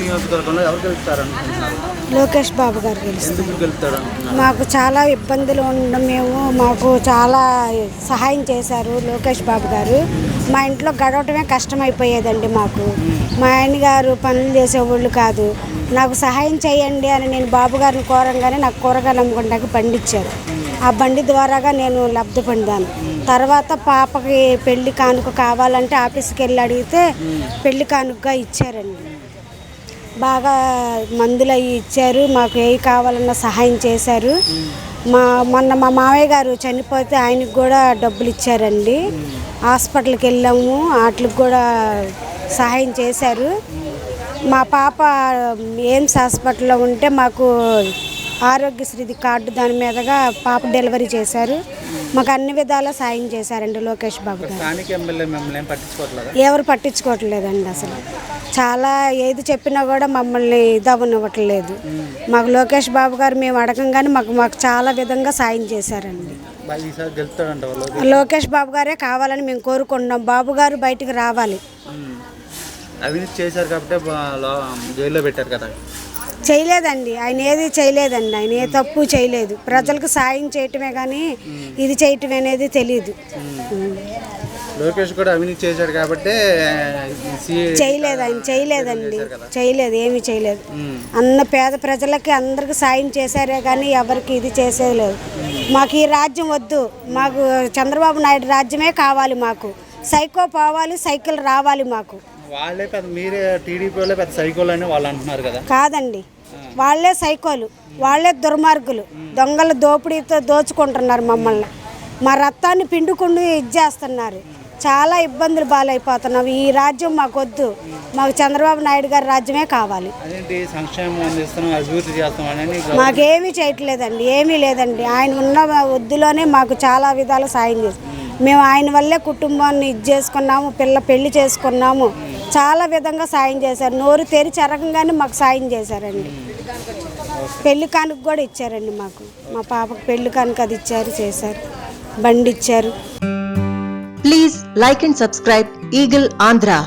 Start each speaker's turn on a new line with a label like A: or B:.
A: నియోజకవర్గంలో ఎవరు గెలుస్తారు అనుకుంటున్నారు
B: లోకేష్ బాబు గారు గెలుస్తారు.
A: ఎందుకు గెలుస్తాడు అనుకుంటున్నారు
B: మాకు చాలా ఇబ్బందులు ఉండడం మేము మాకు చాలా సహాయం చేశారు లోకేష్ బాబు గారు. మా ఇంట్లో గడవటమే కష్టమైపోయేదండి మాకు. మా ఆయన గారు పనులు చేసేవాళ్ళు కాదు. నాకు సహాయం చేయండి అని నేను బాబు గారిని కోరంగానే నాకు కూరగాయలు అమ్ముకుంటాకి బండి ఇచ్చారు. ఆ బండి ద్వారాగా నేను లబ్ధి పొందాను. తర్వాత పాపకి పెళ్ళి కానుక కావాలంటే ఆఫీస్కి వెళ్ళి అడిగితే పెళ్ళి కానుకగా ఇచ్చారండి. బాగా మందులు అవి ఇచ్చారు మాకు ఏ కావాలన్నా సహాయం చేశారు. మా మొన్న మా మామయ్య గారు చనిపోతే ఆయనకు కూడా డబ్బులు ఇచ్చారండి. హాస్పిటల్కి వెళ్ళాము వాటికి కూడా సహాయం చేశారు. మా పాప ఎయిమ్స్ హాస్పిటల్లో ఉంటే మాకు ఆరోగ్యశ్రీది కార్డు దాని మీదగా పాప డెలివరీ చేశారు. మాకు అన్ని విధాలా సాయం చేశారండి లోకేష్ బాబు గారు. ఎవరు పట్టించుకోవట్లేదండి అసలు. చాలా ఏది చెప్పినా కూడా మమ్మల్ని ఇదవనివ్వట్లేదు మాకు లోకేష్ బాబు గారు మేము అడగంగానే మాకు మాకు చాలా విధంగా సాయం చేశారండి. లోకేష్ బాబు. గారే కావాలని మేము కోరుకుంటున్నాం. బాబు గారు బయటికి రావాలి.
A: అవినీతి చేశారు కాబట్టి జైల్లో పెట్టారు కదా.
B: చేయలేదండి. ఆయన ఏది చేయలేదండి. ఆయన ఏ తప్పు చేయలేదు. ప్రజలకు సాయం చేయటమే కానీ ఇది చేయటం అనేది తెలియదు
A: లోకేష్ కూడా అవినీతి చేశాడు కాబట్టి
B: చేయలేదు. ఆయన చేయలేదండి. చేయలేదు. ఏమీ చేయలేదు. అన్న పేద ప్రజలకి అందరికి సాయం చేశారే కానీ ఎవరికి ఇది చేసేది లేదు. మాకు ఈ రాజ్యం వద్దు. మాకు చంద్రబాబు నాయుడు రాజ్యమే కావాలి మాకు. సైకో పోవాలి సైకిల్ రావాలి మాకు.
A: వాళ్ళే పెద్ద మీరే టీడీపీ వాళ్ళే పెద్ద సైకోలు అని వాళ్ళు అంటున్నారు కదా.
B: కాదండి. వాళ్ళే సైకోలు. వాళ్ళే దుర్మార్గులు. దొంగల దోపిడీతో దోచుకుంటున్నారు మమ్మల్ని. మా రక్తాన్ని పిండుకుంటూ ఇచ్చేస్తున్నారు చాలా ఇబ్బందులు బాలైపోతున్నాం ఈ రాజ్యం మాకు వద్దు మాకు చంద్రబాబు నాయుడు గారి రాజ్యమే కావాలి.
A: చేస్తాం
B: మాకేమీ చేయట్లేదండి. ఏమీ లేదండి. ఆయన ఉన్న వద్దులోనే మాకు చాలా విధాలు సాయం చేసి మేము. ఆయన వల్లే కుటుంబాన్ని ఇది చేసుకున్నాము పిల్ల పెళ్ళి చేసుకున్నాము. చాలా విధంగా సాయం చేశారు. నోరు తెరిచి అరగంగానే మాకు సాయం చేశారండి. పెళ్ళి కానుక కూడా ఇచ్చారండి మాకు. మా పాపకు పెళ్ళి కానుక అది ఇచ్చారు చేశారు. బండి ఇచ్చారు.
C: Please like and subscribe Eagle Andhra